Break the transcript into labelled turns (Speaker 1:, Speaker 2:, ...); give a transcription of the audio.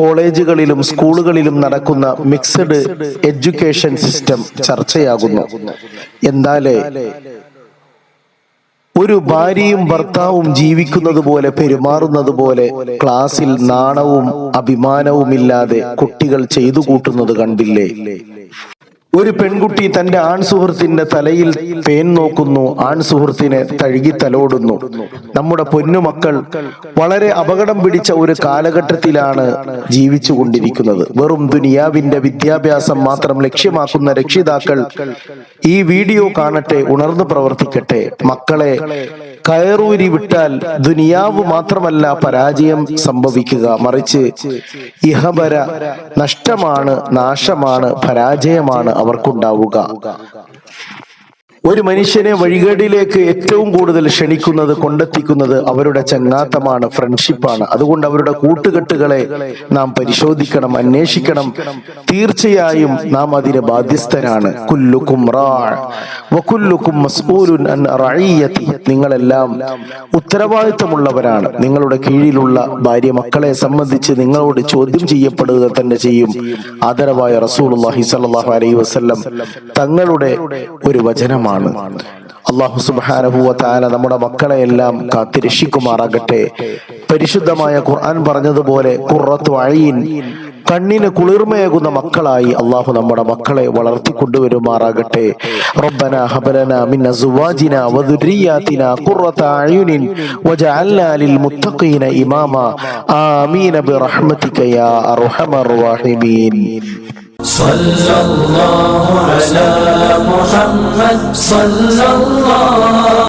Speaker 1: കോളേജുകളിലും സ്കൂളുകളിലും നടക്കുന്ന മിക്സഡ് എഡ്യൂക്കേഷൻ സിസ്റ്റം ചർച്ചയാകുന്നു. എന്താലേ ഒരു ഭാര്യയും ഭർത്താവും ജീവിക്കുന്നത് പോലെ പെരുമാറുന്നത് പോലെ ക്ലാസ്സിൽ നാണവും അഭിമാനവുമില്ലാതെ കുട്ടികൾ ചെയ്തു കൂട്ടുന്നത് കണ്ടില്ലേ? ഒരു പെൺകുട്ടി തന്റെ ആൺ സുഹൃത്തിന്റെ തലയിൽ പേൻ നോക്കുന്നു. ആൺ സുഹൃത്തിനെ തഴുകി തലോടുന്നു. നമ്മുടെ പൊന്നുമക്കൾ വളരെ അപകടം പിടിച്ച ഒരു കാലഘട്ടത്തിലാണ് ജീവിച്ചു കൊണ്ടിരിക്കുന്നത് വെറും ദുനിയാവിന്റെ വിദ്യാഭ്യാസം മാത്രം ലക്ഷ്യമാക്കുന്ന രക്ഷിതാക്കൾ ഈ വീഡിയോ കാണട്ടെ ഉണർന്നു പ്രവർത്തിക്കട്ടെ. മക്കളെ കയറൂരി വിട്ടാൽ ദുനിയാവ് മാത്രമല്ല പരാജയം സംഭവിക്കുക. മറിച്ച് ഇഹപര നഷ്ടമാണ് നാശമാണ് പരാജയമാണ്. അവർക്കുണ്ടാവുക. ഒരു മനുഷ്യനെ വഴികേടിലേക്ക് ഏറ്റവും കൂടുതൽ ക്ഷണിക്കുന്നത് കൊണ്ടെത്തിക്കുന്നത് അവരുടെ ചങ്ങാത്തമാണ് ഫ്രണ്ട്ഷിപ്പാണ്. അതുകൊണ്ട് അവരുടെ കൂട്ടുകെട്ടുകളെ നാം പരിശോധിക്കണം അന്വേഷിക്കണം. തീർച്ചയായും നാം അതിന് ബാധ്യസ്ഥരാണ്. കുല്ലുക്കും നിങ്ങളെല്ലാം ഉത്തരവാദിത്തമുള്ളവരാണ്. നിങ്ങളുടെ കീഴിലുള്ള ഭാര്യ മക്കളെ സംബന്ധിച്ച് നിങ്ങളോട് ചോദ്യം ചെയ്യപ്പെടുക തന്നെ ചെയ്യും. ആദരവായ റസൂൽ അലൈഹി വസല്ലം തങ്ങളുടെ ഒരു വചനമാണ്. അള്ളാഹു സുബ്ഹാനഹു വ തആല നമ്മുടെ മക്കളെ എല്ലാം കാത്തിരക്ഷിക്കുമാറാകട്ടെ. പരിശുദ്ധമായ ഖുർആൻ പറഞ്ഞതുപോലെ കുറത്തു അഴീൻ കണ്ണിന് കുളിർമയേകുന്ന മക്കളായി അള്ളാഹു നമ്മുടെ മക്കളെ റബ്ബന മിൻ അസ്വാജിന വദുരിയാതിന ഖുറത ലിൽ മുത്തഖീന ആമീൻ ബിറഹ്മതിക യാ അർഹമർ റഹീമീൻ.
Speaker 2: صلی اللہ علی محمد صلی اللہ